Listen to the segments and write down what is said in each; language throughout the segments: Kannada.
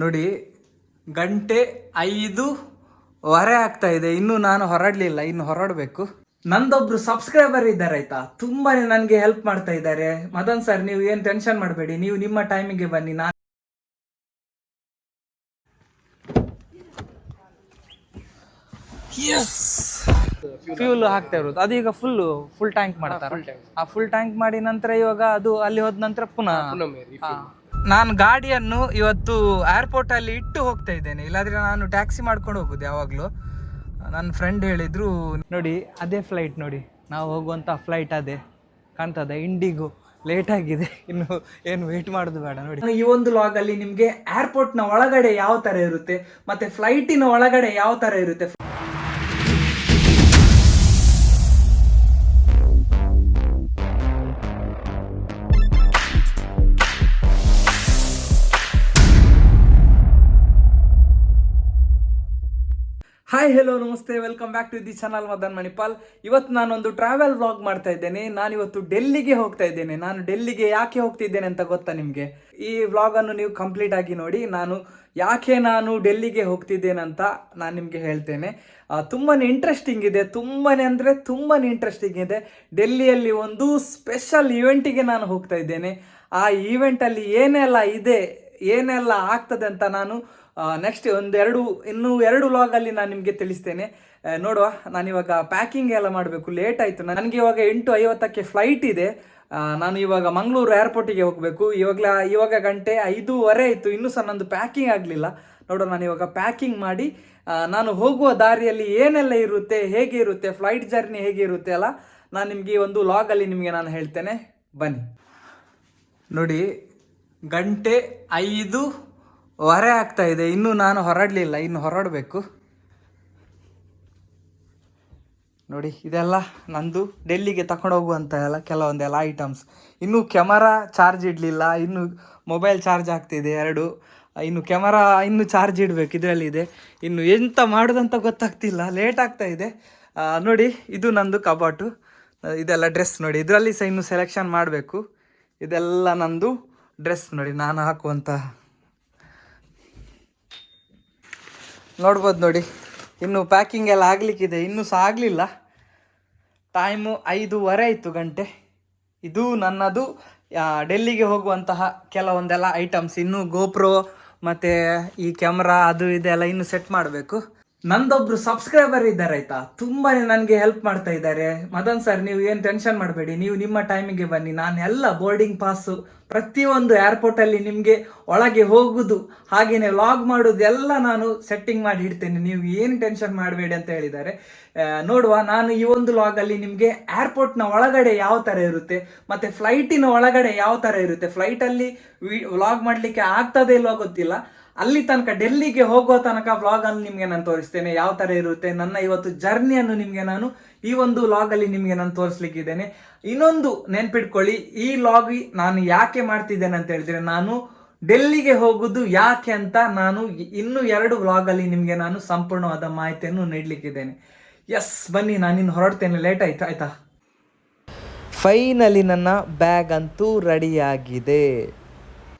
ನೋಡಿ ಗಂಟೆ ಐದು ವರೆ ಆಗ್ತಾ ಇದೆ. ಇನ್ನು ನಾನು ಹೊರಡ್ಲಿಲ್ಲ ಇನ್ನು ಹೊರಡಬೇಕು. ನಂದೊಬ್ರು ಸಬ್ಸ್ಕ್ರೈಬರ್ ಇದ್ದಾರೆ ಆಯ್ತಾ? ತುಂಬಾನೇ ನನಗೆ ಹೆಲ್ಪ್ ಮಾಡ್ತಾ ಇದ್ದಾರೆ. ಮದನ್ ಸರ್ ನೀವು ಏನು ಟೆನ್ಷನ್ ಮಾಡಬೇಡಿ ನೀವು ನಿಮ್ಮ ಟೈಮಿಗೆ ಬನ್ನಿ. ನಾನು ಎಸ್ ಫ್ಯೂಲ್ ಹಾಕ್ತಾ ಇರೋದು. ಅದೀಗ ಫುಲ್ ಫುಲ್ ಟ್ಯಾಂಕ್ ಮಾಡ್ತಾರೆ. ಆ ಫುಲ್ ಟ್ಯಾಂಕ್ ಮಾಡಿ ನಂತರ ಇವಾಗ ಅದು ಅಲ್ಲಿ ಹೋದ ನಂತರ ಪುನಃ. ನಾನು ಗಾಡಿಯನ್ನು ಇವತ್ತು ಏರ್ಪೋರ್ಟ್ ಅಲ್ಲಿ ಇಟ್ಟು ಹೋಗ್ತಾ ಇದ್ದೇನೆ. ಇಲ್ಲಾಂದ್ರೆ ನಾನು ಟ್ಯಾಕ್ಸಿ ಮಾಡ್ಕೊಂಡು ಹೋಗೋದು ಯಾವಾಗಲೂ. ನನ್ನ ಫ್ರೆಂಡ್ ಹೇಳಿದ್ರು, ನೋಡಿ, ಅದೇ ಫ್ಲೈಟ್ ನೋಡಿ. ನಾವು ಹೋಗುವಂಥ ಫ್ಲೈಟ್ ಅದೇ. ಕಾಣ್ತದೆ ಇಂಡಿಗೋ ಲೇಟ್ ಆಗಿದೆ. ಇನ್ನು ಏನು ವೇಟ್ ಮಾಡೋದು ಬೇಡ ನೋಡಿ. ಈ ಒಂದು ಲಾಗ್ ಅಲ್ಲಿ ನಿಮ್ಗೆ ಏರ್ಪೋರ್ಟ್ನ ಒಳಗಡೆ ಯಾವ ತರ ಇರುತ್ತೆ, ಮತ್ತೆ ಫ್ಲೈಟಿನ ಒಳಗಡೆ ಯಾವ ತರ ಇರುತ್ತೆ? ಹಾಯ್ ಹೆಲೋ ನಮಸ್ತೆ. Welcome back to the channel Madan Manipal. ಇವತ್ತು ನಾನೊಂದು ಟ್ರಾವೆಲ್ ವ್ಲಾಗ್ ಮಾಡ್ತಾ ಇದ್ದೇನೆ. ನಾನು ಇವತ್ತು ಡೆಲ್ಲಿಗೆ ಹೋಗ್ತಾ ಇದ್ದೇನೆ. ನಾನು ಡೆಲ್ಲಿಗೆ ಯಾಕೆ ಹೋಗ್ತಿದ್ದೇನೆ ಅಂತ ಗೊತ್ತಾ ನಿಮಗೆ? ಈ ವ್ಲಾಗ್ ಅನ್ನು ನೀವು ಕಂಪ್ಲೀಟ್ ಆಗಿ ನೋಡಿ, ನಾನು ಯಾಕೆ ನಾನು ಡೆಲ್ಲಿಗೆ ಹೋಗ್ತಿದ್ದೇನೆ ಅಂತ ನಾನು ನಿಮಗೆ ಹೇಳ್ತೇನೆ. ತುಂಬಾ ಇಂಟ್ರೆಸ್ಟಿಂಗ್ ಇದೆ. ತುಂಬಾ ಅಂದರೆ ತುಂಬಾ ಇಂಟ್ರೆಸ್ಟಿಂಗ್ ಇದೆ. ಡೆಲ್ಲಿಯಲ್ಲಿ ಒಂದು ಸ್ಪೆಷಲ್ ಈವೆಂಟಿಗೆ ನಾನು ಹೋಗ್ತಾ ಇದ್ದೇನೆ. ಆ ಈವೆಂಟಲ್ಲಿ ಏನೆಲ್ಲ ಇದೆ, ಏನೆಲ್ಲ ಆಗ್ತದೆ ಅಂತ ನಾನು ನೆಕ್ಸ್ಟ್ ಒಂದೆರಡು ಇನ್ನು ಎರಡು ಲಾಗಲ್ಲಿ ನಾನು ನಿಮಗೆ ತಿಳಿಸ್ತೇನೆ. ನೋಡುವ, ನಾನಿವಾಗ ಪ್ಯಾಕಿಂಗ್ ಎಲ್ಲ ಮಾಡಬೇಕು ಲೇಟ್ ಆಯಿತು. ನನಗೆ ಇವಾಗ ಎಂಟು ಐವತ್ತಕ್ಕೆ ಫ್ಲೈಟ್ ಇದೆ. ನಾನು ಇವಾಗ ಮಂಗಳೂರು ಏರ್ಪೋರ್ಟಿಗೆ ಹೋಗಬೇಕು. ಇವಾಗಲೇ, ಇವಾಗ ಗಂಟೆ ಐದೂವರೆ ಆಯಿತು. ಇನ್ನೂ ಸಹ ನಂದು ಪ್ಯಾಕಿಂಗ್ ಆಗಲಿಲ್ಲ. ನೋಡೋಣ ನಾನು ಇವಾಗ ಪ್ಯಾಕಿಂಗ್ ಮಾಡಿ ನಾನು ಹೋಗುವ ದಾರಿಯಲ್ಲಿ ಏನೆಲ್ಲ ಇರುತ್ತೆ, ಹೇಗೆ ಇರುತ್ತೆ ಫ್ಲೈಟ್ ಜರ್ನಿ ಹೇಗೆ ಇರುತ್ತೆ ಅಲ್ಲ, ನಾನು ನಿಮಗೆ ಒಂದು ಲಾಗಲ್ಲಿ ನಿಮಗೆ ನಾನು ಹೇಳ್ತೇನೆ. ಬನ್ನಿ. ನೋಡಿ, ಗಂಟೆ ಐದು ವರೆ ಆಗ್ತಾ ಇದೆ. ಇನ್ನು ನಾನು ಹೊರಡಲಿಲ್ಲ. ಇನ್ನು ಹೊರಡಬೇಕು. ನೋಡಿ, ಇದೆಲ್ಲ ನಂದು ಡೆಲ್ಲಿಗೆ ತಗೊಂಡು ಹೋಗುವಂತ ಎಲ್ಲ ಕೆಲವೊಂದೆಲ್ಲ ಐಟಮ್ಸ್ ಇನ್ನು ಕ್ಯಾಮರಾ ಚಾರ್ಜ್ ಇಡಲಿಲ್ಲ. ಇನ್ನು ಮೊಬೈಲ್ ಚಾರ್ಜ್ ಆಗ್ತಿದೆ ಎರಡು. ಇನ್ನು ಕ್ಯಾಮರಾ ಇನ್ನು ಚಾರ್ಜ್ ಇಡಬೇಕು. ಇದರಲ್ಲಿ ಇದೆ. ಇನ್ನು ಎಂತ ಮಾಡೋದಂತ ಗೊತ್ತಾಗ್ತಿಲ್ಲ. ಲೇಟ್ ಆಗ್ತಾ ಇದೆ. ನೋಡಿ, ಇದು ನಂದು ಕಬಾಟು ಇದೆಲ್ಲ ಡ್ರೆಸ್ ನೋಡಿ. ಇದರಲ್ಲಿ ಸಹ ಇನ್ನು ಸೆಲೆಕ್ಷನ್ ಮಾಡಬೇಕು. ಇದೆಲ್ಲ ನಂದು ಡ್ರೆಸ್ ನೋಡಿ. ನಾನು ಹಾಕುವಂಥ ನೋಡ್ಬೋದು ನೋಡಿ. ಇನ್ನು ಪ್ಯಾಕಿಂಗ್ ಎಲ್ಲ ಆಗಲಿಕ್ಕಿದೆ. ಇನ್ನೂ ಸಹ ಆಗಲಿಲ್ಲ. ಟೈಮು ಐದೂವರೆ ಆಯಿತು ಗಂಟೆ. ಇದು ನನ್ನದು ಡೆಲ್ಲಿಗೆ ಹೋಗುವಂತಹ ಕೆಲವೊಂದೆಲ್ಲ ಐಟಮ್ಸ್ ಇನ್ನೂ ಗೋಪ್ರೋ ಮತ್ತು ಈ ಕ್ಯಾಮ್ರಾ ಅದು ಇದೆಲ್ಲ ಇನ್ನೂ ಸೆಟ್ ಮಾಡಬೇಕು. ನಂದೊಬ್ರು ಸಬ್ಸ್ಕ್ರೈಬರ್ ಇದ್ದಾರೆ ಆಯ್ತಾ? ತುಂಬಾ ನನಗೆ ಹೆಲ್ಪ್ ಮಾಡ್ತಾ ಇದ್ದಾರೆ. ಮದನ್ ಸರ್ ನೀವು ಏನು ಟೆನ್ಷನ್ ಮಾಡಬೇಡಿ. ನೀವು ನಿಮ್ಮ ಟೈಮಿಗೆ ಬನ್ನಿ. ನಾನು ಎಲ್ಲ ಬೋರ್ಡಿಂಗ್ ಪಾಸು ಪ್ರತಿಯೊಂದು ಏರ್ಪೋರ್ಟಲ್ಲಿ ನಿಮಗೆ ಒಳಗೆ ಹೋಗುದು ಹಾಗೆಯೇ ಲಾಗ್ ಮಾಡೋದು ಎಲ್ಲ ನಾನು ಸೆಟ್ಟಿಂಗ್ ಮಾಡಿ ಇಡ್ತೇನೆ. ನೀವು ಏನು ಟೆನ್ಷನ್ ಮಾಡಬೇಡಿ ಅಂತ ಹೇಳಿದ್ದಾರೆ. ನೋಡುವ, ನಾನು ಈ ಒಂದು ಲಾಗಲ್ಲಿ ನಿಮಗೆ ಏರ್ಪೋರ್ಟ್ನ ಒಳಗಡೆ ಯಾವ ಥರ ಇರುತ್ತೆ, ಮತ್ತು ಫ್ಲೈಟಿನ ಒಳಗಡೆ ಯಾವ ಥರ ಇರುತ್ತೆ? ಫ್ಲೈಟಲ್ಲಿ ವ್ಲಾಗ್ ಮಾಡಲಿಕ್ಕೆ ಆಗ್ತದೆ ಇಲ್ವೋ ಗೊತ್ತಿಲ್ಲ. ಅಲ್ಲಿ ತನಕ, ಡೆಲ್ಲಿಗೆ ಹೋಗುವ ತನಕ ವ್ಲಾಗ್ ಅನ್ನು ನಿಮಗೆ ನಾನು ತೋರಿಸ್ತೇನೆ. ಯಾವ ತರ ಇರುತ್ತೆ, ನನ್ನ ಇವತ್ತು ಜರ್ನಿಯನ್ನು ನಿಮಗೆ ನಾನು ಈ ಒಂದು ಲಾಗಲ್ಲಿ ನಿಮಗೆ ನಾನು ತೋರಿಸ್ಲಿಕ್ಕಿದ್ದೇನೆ. ಇನ್ನೊಂದು ನೆನ್ಪಿಟ್ಕೊಳ್ಳಿ, ಈ ಲಾಗ್ ನಾನು ಯಾಕೆ ಮಾಡ್ತಿದ್ದೇನೆ ಅಂತ ಹೇಳಿದ್ರೆ, ನಾನು ಡೆಲ್ಲಿಗೆ ಹೋಗುದು ಯಾಕೆ ಅಂತ ನಾನು ಇನ್ನು ಎರಡು ವ್ಲಾಗಲ್ಲಿ ನಿಮಗೆ ನಾನು ಸಂಪೂರ್ಣವಾದ ಮಾಹಿತಿಯನ್ನು ನೀಡಲಿಕ್ಕಿದ್ದೇನೆ. ಎಸ್ ಬನ್ನಿ, ನಾನು ಇನ್ನು ಹೊರಡ್ತೇನೆ. ಲೇಟ್ ಆಯ್ತು, ಆಯ್ತಾ? ಫೈನಲಿ ನನ್ನ ಬ್ಯಾಗ್ ಅಂತೂ ರೆಡಿಯಾಗಿದೆ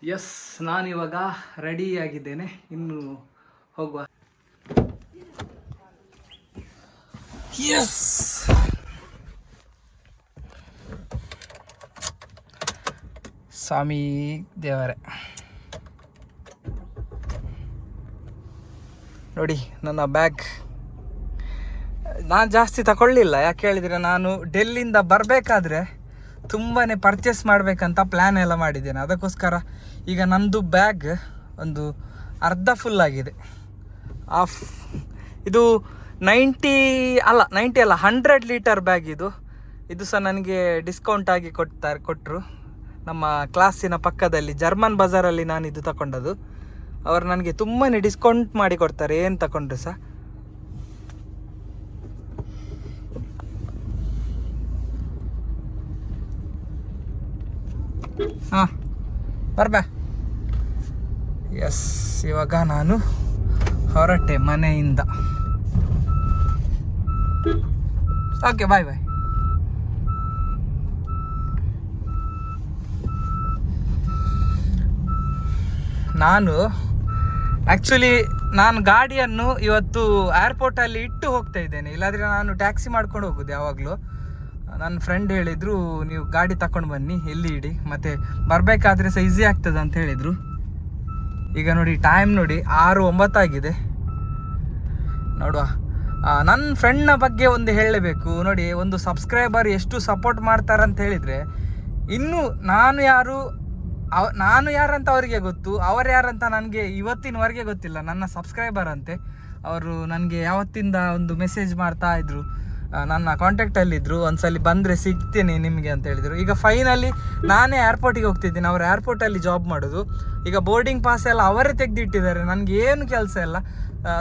ಎಸ್ ನಾನಿವಾಗ ರೆಡಿ ಆಗಿದ್ದೇನೆ. ಇನ್ನು ಹೋಗುವ. ಎಸ್ ಸ್ವಾಮಿ ದೇವರೇ. ನೋಡಿ, ನನ್ನ ಬ್ಯಾಗ್ ನಾನು ಜಾಸ್ತಿ ತಗೊಳ್ಳಿಲ್ಲ ಯಾಕೆ ಹೇಳಿದರೆ, ನಾನು ಡೆಲ್ಲಿಂದ ಬರಬೇಕಾದ್ರೆ ತುಂಬಾ ಪರ್ಚೇಸ್ ಮಾಡಬೇಕಂತ ಪ್ಲ್ಯಾನ್ ಎಲ್ಲ ಮಾಡಿದ್ದೇನೆ. ಅದಕ್ಕೋಸ್ಕರ ಈಗ ನಂದು ಬ್ಯಾಗ್ ಒಂದು ಅರ್ಧ ಫುಲ್ ಆಗಿದೆ. ಆಫ್ ಇದು ನೈಂಟಿ ಅಲ್ಲ ನೈಂಟಿ ಅಲ್ಲ ಹಂಡ್ರೆಡ್ ಲೀಟರ್ ಬ್ಯಾಗ್ ಇದು. ಇದು ಸಹ ನನಗೆ ಡಿಸ್ಕೌಂಟ್ ಆಗಿ ಕೊಡ್ತಾರೆ ಕೊಟ್ಟರು ನಮ್ಮ ಕ್ಲಾಸಿನ ಪಕ್ಕದಲ್ಲಿ ಜರ್ಮನ್ ಬಜಾರಲ್ಲಿ ನಾನು ಇದು ತಗೊಂಡದ್ದು ಅವರು ನನಗೆ ತುಂಬಾ ಡಿಸ್ಕೌಂಟ್ ಮಾಡಿ ಕೊಡ್ತಾರೆ, ಏನು ತಗೊಂಡ್ರು ಸಹ. ಹಾಂ ಬರ್ಬ ಎಸ್ ಇವಾಗ ನಾನು ಹೊರಟೆ ಮನೆಯಿಂದ. ಓಕೆ ಬಾಯ್ ಬಾಯ್ ನಾನು ಆ್ಯಕ್ಚುಲಿ ನಾನು ಗಾಡಿಯನ್ನು ಇವತ್ತು ಏರ್ಪೋರ್ಟಲ್ಲಿ ಇಟ್ಟು ಹೋಗ್ತಾ ಇದ್ದೇನೆ. ಇಲ್ಲಾಂದರೆ ನಾನು ಟ್ಯಾಕ್ಸಿ ಮಾಡ್ಕೊಂಡು ಹೋಗೋದು ಯಾವಾಗಲೂ. ನನ್ನ ಫ್ರೆಂಡ್ ಹೇಳಿದರು, ನೀವು ಗಾಡಿ ತಕೊಂಡು ಬನ್ನಿ, ಎಲ್ಲಿ ಇಡಿ, ಮತ್ತು ಬರಬೇಕಾದ್ರೆ ಸಹ ಈಸಿ ಆಗ್ತದೆ ಅಂತ ಹೇಳಿದರು. ಈಗ ನೋಡಿ ಟೈಮ್ ನೋಡಿ ಆರು ಒಂಬತ್ತಾಗಿದೆ ನೋಡುವ. ನನ್ನ ಫ್ರೆಂಡ್ನ ಬಗ್ಗೆ ಒಂದು ಹೇಳಬೇಕು ನೋಡಿ, ಒಂದು ಸಬ್ಸ್ಕ್ರೈಬರ್ ಎಷ್ಟು ಸಪೋರ್ಟ್ ಮಾಡ್ತಾರಂತ ಹೇಳಿದರೆ, ಇನ್ನು ನಾನು ಯಾರು, ಅವ, ನಾನು ಯಾರಂತ ಅವರಿಗೆ ಗೊತ್ತು, ಅವರು ಯಾರಂತ ನನಗೆ ಇವತ್ತಿನವರೆಗೆ ಗೊತ್ತಿಲ್ಲ. ನನ್ನ ಸಬ್ಸ್ಕ್ರೈಬರ್ ಅಂತೆ. ಅವರು ನನಗೆ ಯಾವತ್ತಿಂದ ಒಂದು ಮೆಸೇಜ್ ಮಾಡ್ತಾ ಇದ್ರು. ನನ್ನ ಕಾಂಟ್ಯಾಕ್ಟಲ್ಲಿದ್ದರು ಒಂದ್ಸಲಿ ಬಂದರೆ ಸಿಗ್ತೀನಿ ನಿಮಗೆ ಅಂತ ಹೇಳಿದರು. ಈಗ ಫೈನಲಿ ನಾನೇ ಏರ್ಪೋರ್ಟಿಗೆ ಹೋಗ್ತಿದ್ದೀನಿ. ಅವ್ರು ಏರ್ಪೋರ್ಟಲ್ಲಿ ಜಾಬ್ ಮಾಡೋದು. ಈಗ ಬೋರ್ಡಿಂಗ್ ಪಾಸ್ ಎಲ್ಲ ಅವರೇ ತೆಗೆದಿಟ್ಟಿದ್ದಾರೆ. ನನಗೆ ಏನು ಕೆಲಸ ಇಲ್ಲ.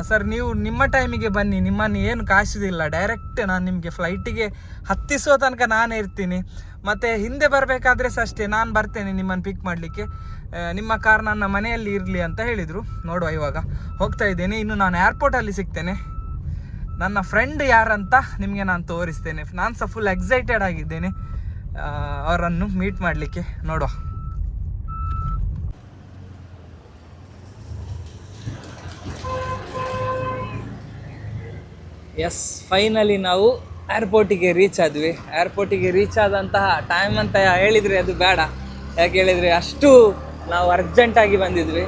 ಸರ್ ನೀವು ನಿಮ್ಮ ಟೈಮಿಗೆ ಬನ್ನಿ. ನಿಮ್ಮನ್ನು ಏನು ಕಾಯಿಸೋದಿಲ್ಲ ಡೈರೆಕ್ಟ್ ನಾನು ನಿಮಗೆ ಫ್ಲೈಟಿಗೆ ಹತ್ತಿಸೋ ತನಕ ನಾನೇ ಇರ್ತೀನಿ. ಮತ್ತು ಹಿಂದೆ ಬರಬೇಕಾದ್ರೆ ಸಹ ಅಷ್ಟೇ ನಾನು ಬರ್ತೇನೆ ನಿಮ್ಮನ್ನು ಪಿಕ್ ಮಾಡಲಿಕ್ಕೆ. ನಿಮ್ಮ ಕಾರ್ ನನ್ನ ಮನೆಯಲ್ಲಿ ಇರಲಿ ಅಂತ ಹೇಳಿದರು. ನೋಡುವ ಇವಾಗ. ಹೋಗ್ತಾ ಇದ್ದೇನೆ. ಇನ್ನು ನಾನು ಏರ್ಪೋರ್ಟಲ್ಲಿ ಸಿಗ್ತೇನೆ. ನನ್ನ ಫ್ರೆಂಡ್ ಯಾರಂತ ನಿಮಗೆ ನಾನು ತೋರಿಸ್ತೇನೆ. ನಾನು ಸಹ ಫುಲ್ ಎಕ್ಸೈಟೆಡ್ ಆಗಿದ್ದೇನೆ. ಅವರನ್ನು ಮೀಟ್ ಮಾಡಲಿಕ್ಕೆ. ನೋಡುವ. ಎಸ್ ಫೈನಲಿ ನಾವು ಏರ್ಪೋರ್ಟಿಗೆ ರೀಚ್ ಆದ್ವಿ. ಏರ್ಪೋರ್ಟಿಗೆ ರೀಚ್ ಆದಂತಹ ಟೈಮ್ ಅಂತ ಹೇಳಿದರೆ ಅದು ಬೇಡ. ಯಾಕೆ ಹೇಳಿದರೆ ಅಷ್ಟು ನಾವು ಅರ್ಜೆಂಟಾಗಿ ಬಂದಿದ್ವಿ.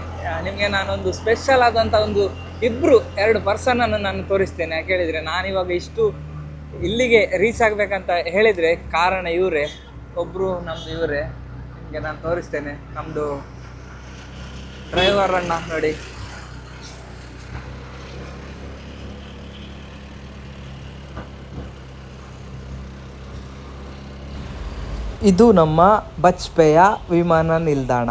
ನಿಮಗೆ ನಾನೊಂದು ಸ್ಪೆಷಲ್ ಆದಂಥ ಒಂದು ಇಬ್ಬರು ಎರಡು ಪರ್ಸನನ್ನು ನಾನು ತೋರಿಸ್ತೇನೆ. ಯಾಕೆ ಹೇಳಿದರೆ ನಾನಿವಾಗ ಇಷ್ಟು ಇಲ್ಲಿಗೆ ರೀಚ್ ಆಗಬೇಕಂತ ಹೇಳಿದರೆ ಕಾರಣ ಇವರೇ ಒಬ್ಬರು ನಮ್ಮದು ಇವರೇ. ನಿಮಗೆ ನಾನು ತೋರಿಸ್ತೇನೆ. ನಮ್ಮದು ಡ್ರೈವರ್ ಅಣ್ಣ ನೋಡಿ. ಇದು ನಮ್ಮ ಬಜ್ಪೇಯ ವಿಮಾನ ನಿಲ್ದಾಣ.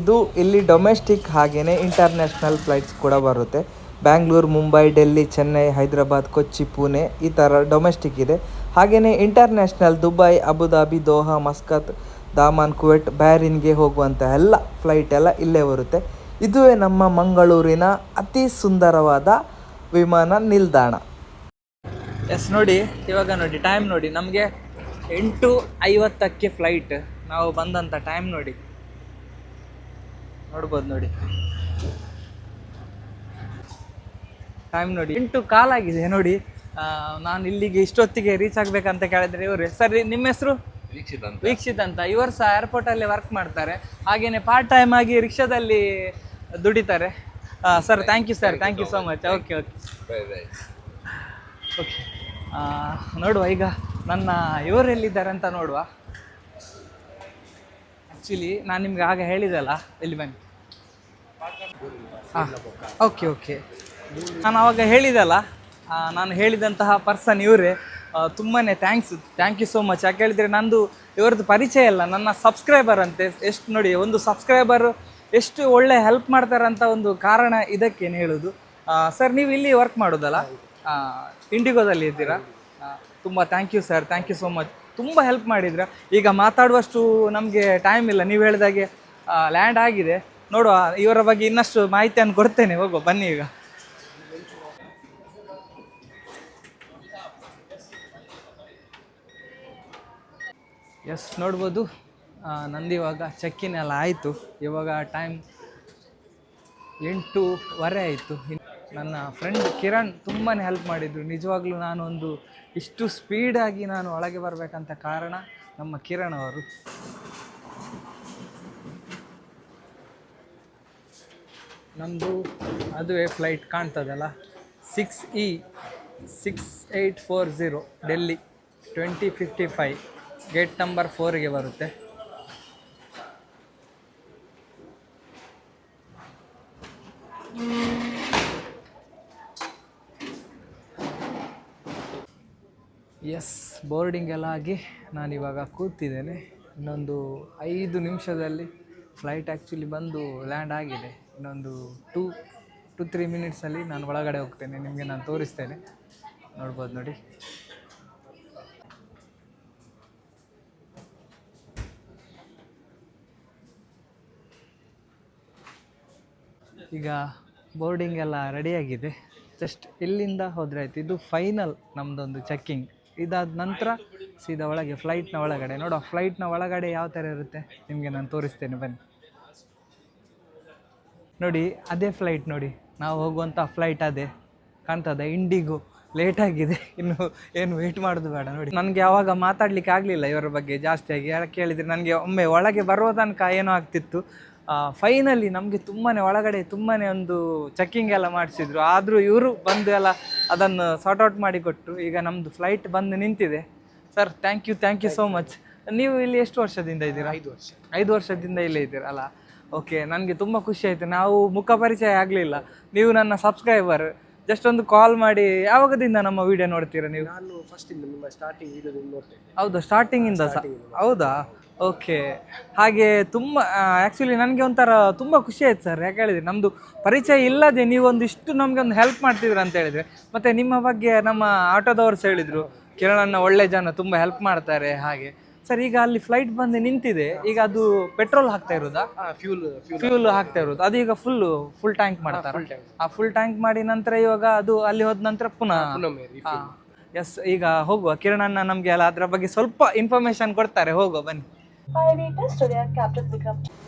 ಇದು ಇಲ್ಲಿ ಡೊಮೆಸ್ಟಿಕ್ ಹಾಗೆಯೇ ಇಂಟರ್ನ್ಯಾಷನಲ್ ಫ್ಲೈಟ್ಸ್ ಕೂಡ ಬರುತ್ತೆ. ಬ್ಯಾಂಗ್ಳೂರು ಮುಂಬೈ, ಡೆಲ್ಲಿ, ಚೆನ್ನೈ, ಹೈದರಾಬಾದ್, ಕೊಚ್ಚಿ, ಪುಣೆ ಈ ಥರ ಡೊಮೆಸ್ಟಿಕ್ ಇದೆ. ಹಾಗೆಯೇ international Dubai, Abu Dhabi, Doha, Muscat, Dammam, Kuwait, ಬ್ಯಾರಿನ್ಗೆ ಹೋಗುವಂಥ ಎಲ್ಲ ಫ್ಲೈಟ್ ಎಲ್ಲ ಇಲ್ಲೇ ಬರುತ್ತೆ. ಇದುವೇ ನಮ್ಮ ಮಂಗಳೂರಿನ ಅತಿ ಸುಂದರವಾದ ವಿಮಾನ ನಿಲ್ದಾಣ. ಎಸ್, ನೋಡಿ, ಇವಾಗ ನೋಡಿ ಟೈಮ್ ನೋಡಿ, ನಮಗೆ ಎಂಟು ಐವತ್ತಕ್ಕೆ ಫ್ಲೈಟ್ ನಾವು ಬಂದಂಥ ಟೈಮ್ ನೋಡಿ. ನೋಡ್ಬೋದು ನೋಡಿ. ಟೈಮ್ ನೋಡಿ ಎಂಟು ಕಾಲಾಗಿದೆ ನೋಡಿ. ನಾನು ಇಲ್ಲಿಗೆ ಇಷ್ಟೊತ್ತಿಗೆ ರೀಚ್ ಆಗಬೇಕಂತ ಕೇಳಿದ್ರೆ ಇವರು ಸರ್ ನಿಮ್ಮ ಹೆಸರು? ವೀಕ್ಷಿತ ಅಂತ. ವೀಕ್ಷಿತ್ ಅಂತ. ಇವರು ಸಹ ಏರ್ಪೋರ್ಟಲ್ಲಿ ವರ್ಕ್ ಮಾಡ್ತಾರೆ. ಹಾಗೇನೆ ಪಾರ್ಟ್ ಟೈಮ್ ಆಗಿ ರಿಕ್ಷಾದಲ್ಲಿ ದುಡಿತಾರೆ. Sir thank you sir thank you so much okay okay bye bye okay ನೋಡುವ ಈಗ ನನ್ನ ಇವರು ಎಲ್ಲಿದ್ದಾರೆ ಅಂತ ನೋಡುವ. ಆ್ಯಕ್ಚುಲಿ ನಾನು ನಿಮ್ಗೆ ಆಗ ಹೇಳಿದಲ್ಲ ಎಲ್ಲಿ ಬನ್ನಿ. ಹಾಂ. ಓಕೆ ಓಕೆ ನಾನು ಅವಾಗ ಹೇಳಿದಲ್ಲ ನಾನು ಹೇಳಿದಂತಹ ಪರ್ಸನ್ ಇವರೇ ತುಂಬಾ thanks thank you so much ಯಾಕೆ ಹೇಳಿದರೆ ನಂದು ಇವರದ್ದು ಪರಿಚಯ ಇಲ್ಲ, ನನ್ನ ಸಬ್ಸ್ಕ್ರೈಬರ್ ಅಂತೆ. ಎಷ್ಟು ನೋಡಿ, ಒಂದು ಸಬ್ಸ್ಕ್ರೈಬರ್ ಎಷ್ಟು ಒಳ್ಳೆ ಹೆಲ್ಪ್ ಮಾಡ್ತಾರಂತ ಒಂದು ಕಾರಣ ಇದಕ್ಕೇನು ಹೇಳೋದು. ಸರ್ ನೀವು ಇಲ್ಲಿ ವರ್ಕ್ ಮಾಡೋದಲ್ಲ? ಇಂಡಿಗೋದಲ್ಲಿ ಇದ್ದೀರಾ? ತುಂಬ thank you sir thank you so much ತುಂಬ ಹೆಲ್ಪ್ ಮಾಡಿದ್ರ. ಈಗ ಮಾತಾಡುವಷ್ಟು ನಮಗೆ ಟೈಮ್ ಇಲ್ಲ. ನೀವು ಹೇಳಿದಾಗೆ ಲ್ಯಾಂಡ್ ಆಗಿದೆ. ನೋಡುವ, ಇವರ ಬಗ್ಗೆ ಇನ್ನಷ್ಟು ಮಾಹಿತಿಯನ್ನು ಕೊಡ್ತೇನೆ. ಹೋಗುವ, ಬನ್ನಿ ಈಗ. ಎಸ್, ನೋಡ್ಬೋದು. ನಂದಿವಾಗ ನಂದು ಇವಾಗ ಚೆಕ್ಕಿನ್ ಎಲ್ಲ ಆಯಿತು. ಇವಾಗ ಟೈಮ್ ಎಂಟೂವರೆ ಆಯಿತು. ನನ್ನ ಫ್ರೆಂಡ್ ಕಿರಣ್ ತುಂಬಾ ಹೆಲ್ಪ್ ಮಾಡಿದ್ರು. ನಿಜವಾಗ್ಲೂ ನಾನು ಒಂದು ಇಷ್ಟು ಸ್ಪೀಡಾಗಿ ನಾನು ಒಳಗೆ ಬರಬೇಕಂತ ಕಾರಣ ನಮ್ಮ ಕಿರಣ್ ಅವರು. ನಮ್ಮದು ಅದುವೇ flight ಕಾಣ್ತದಲ್ಲ? Six E six eight four zero Delhi twenty fifty five gate number ಫೋರಿಗೆ ಬರುತ್ತೆ. ಎಸ್ ಬೋರ್ಡಿಂಗ್ ಎಲ್ಲ ಆಗಿ ನಾನಿವಾಗ ಕೂತಿದ್ದೇನೆ. ಇನ್ನೊಂದು ಐದು ನಿಮಿಷದಲ್ಲಿ ಫ್ಲೈಟ್ ಆ್ಯಕ್ಚುಲಿ ಬಂದು ಲ್ಯಾಂಡ್ ಆಗಿದೆ. ಇನ್ನೊಂದು ಟೂ ಟು ತ್ರೀ ಮಿನಿಟ್ಸಲ್ಲಿ ನಾನು ಒಳಗಡೆ ಹೋಗ್ತೇನೆ. ನಿಮಗೆ ನಾನು ತೋರಿಸ್ತೇನೆ. ನೋಡ್ಬೋದು ನೋಡಿ. ಈಗ ಬೋರ್ಡಿಂಗ್ ಎಲ್ಲ ರೆಡಿಯಾಗಿದೆ ಜಸ್ಟ್ ಇಲ್ಲಿಂದ ಹೋದರೆ ಆಯ್ತು. ಇದು ಫೈನಲ್ ನಮ್ಮದೊಂದು ಚೆಕ್ಕಿಂಗ್ ಇದಾದ ನಂತರ ಸೀದಾ ಒಳಗೆ ಫ್ಲೈಟ್ನ ಒಳಗಡೆ. ನೋಡುವ ಫ್ಲೈಟ್ನ ಒಳಗಡೆ ಯಾವ ಥರ ಇರುತ್ತೆ? ನಿಮಗೆ ನಾನು ತೋರಿಸ್ತೇನೆ, ಬನ್ನಿ. ನೋಡಿ, ಅದೇ ಫ್ಲೈಟ್ ನೋಡಿ. ನಾವು ಹೋಗುವಂಥ ಫ್ಲೈಟ್ ಅದೇ. ಕಾಣ್ತದೆ, ಇಂಡಿಗೋ ಲೇಟ್ ಆಗಿದೆ. ಇನ್ನು ಏನು ವೆಯ್ಟ್ ಮಾಡೋದು ಬೇಡ ನೋಡಿ. ನನಗೆ ಯಾವಾಗ ಮಾತಾಡ್ಲಿಕ್ಕೆ ಆಗಲಿಲ್ಲ ಇವರ ಬಗ್ಗೆ ಜಾಸ್ತಿಯಾಗಿ. ಯಾಕೆ ಕೇಳಿದರೆ, ನನಗೆ ಒಮ್ಮೆ ಒಳಗೆ ಬರುವ ತನಕ ಏನೋ ಆಗ್ತಿತ್ತು. ಫೈನಲಿ ನಮಗೆ ತುಂಬಾ ಒಳಗಡೆ ತುಂಬಾ ಒಂದು ಚೆಕ್ಕಿಂಗ್ ಎಲ್ಲ ಮಾಡಿಸಿದ್ರು. ಆದರೂ ಇವರು ಬಂದು ಎಲ್ಲ ಅದನ್ನು ಸಾರ್ಟ್ ಔಟ್ ಮಾಡಿ ಕೊಟ್ಟರು ಈಗ ನಮ್ಮದು ಫ್ಲೈಟ್ ಬಂದು ನಿಂತಿದೆ. Sir thank you thank you so much ನೀವು ಇಲ್ಲಿ ಎಷ್ಟು ವರ್ಷದಿಂದ ಇದ್ದೀರಾ? ಐದು ವರ್ಷ. ಐದು ವರ್ಷದಿಂದ ಇಲ್ಲೇ ಇದ್ದೀರಲ್ಲ ಓಕೆ ನನಗೆ ತುಂಬ ಖುಷಿ ಆಯಿತು. ನಾವು ಮುಖ ಪರಿಚಯ ಆಗಲಿಲ್ಲ. ನೀವು ನನ್ನ ಸಬ್ಸ್ಕ್ರೈಬರ್ ಜಸ್ಟ್ ಒಂದು ಕಾಲ್ ಮಾಡಿ ಯಾವಾಗದಿಂದ ನಮ್ಮ ವಿಡಿಯೋ ನೋಡ್ತೀರಾ ನೀವು? ನಾನು ನಿಮ್ಮ ಸ್ಟಾರ್ಟಿಂಗ್ ವಿಡಿಯೋದಿಂದ ನೋಡ್ತಾ ಇದ್ದೆ ಹೌದಾ ಸ್ಟಾರ್ಟಿಂಗಿಂದ ಸಹ ಹೌದಾ? ಓಕೆ ಹಾಗೆ ತುಂಬ ಆ್ಯಕ್ಚುಲಿ ನನಗೆ ಒಂಥರ ತುಂಬ ಖುಷಿ ಆಯ್ತು ಸರ್ ಯಾಕೆ ಹೇಳಿದ್ರೆ ನಮ್ಮದು ಪರಿಚಯ ಇಲ್ಲದೆ ನೀವೊಂದಿಷ್ಟು ನಮಗೆ ಒಂದು ಹೆಲ್ಪ್ ಮಾಡ್ತಿದ್ರು ಅಂತ ಹೇಳಿದ್ರೆ. ಮತ್ತು ನಿಮ್ಮ ಬಗ್ಗೆ ನಮ್ಮ ಆಟೋದವರು ಸಹ ಹೇಳಿದರು ಕಿರಣನ್ನ ಒಳ್ಳೆ ಜನ ತುಂಬ ಹೆಲ್ಪ್ ಮಾಡ್ತಾರೆ ಹಾಗೆ. ಸರ್ ಈಗ ಅಲ್ಲಿ ಫ್ಲೈಟ್ ಬಂದು ನಿಂತಿದೆ. ಈಗ ಅದು ಪೆಟ್ರೋಲ್ ಹಾಕ್ತಾ ಇರೋದಾ? ಫ್ಯೂಲ್ ಫ್ಯೂಲ್ ಹಾಕ್ತಾ ಇರೋದು. ಅದು ಈಗ ಫುಲ್ ಫುಲ್ ಟ್ಯಾಂಕ್ ಮಾಡ್ತಾರೆ? ಆ ಫುಲ್ ಟ್ಯಾಂಕ್ ಮಾಡಿ ನಂತರ ಇವಾಗ ಅದು ಅಲ್ಲಿ ಹೋದ ನಂತರ ಪುನಃ? ಎಸ್ ಈಗ ಹೋಗುವ. ಕಿರಣನ್ನ ನಮಗೆ ಅಲ್ಲ ಅದರ ಬಗ್ಗೆ ಸ್ವಲ್ಪ ಇನ್ಫಾರ್ಮೇಶನ್ ಕೊಡ್ತಾರೆ. ಹೋಗುವ ಬನ್ನಿ. Hi, Rita. Studio Captain Vikram.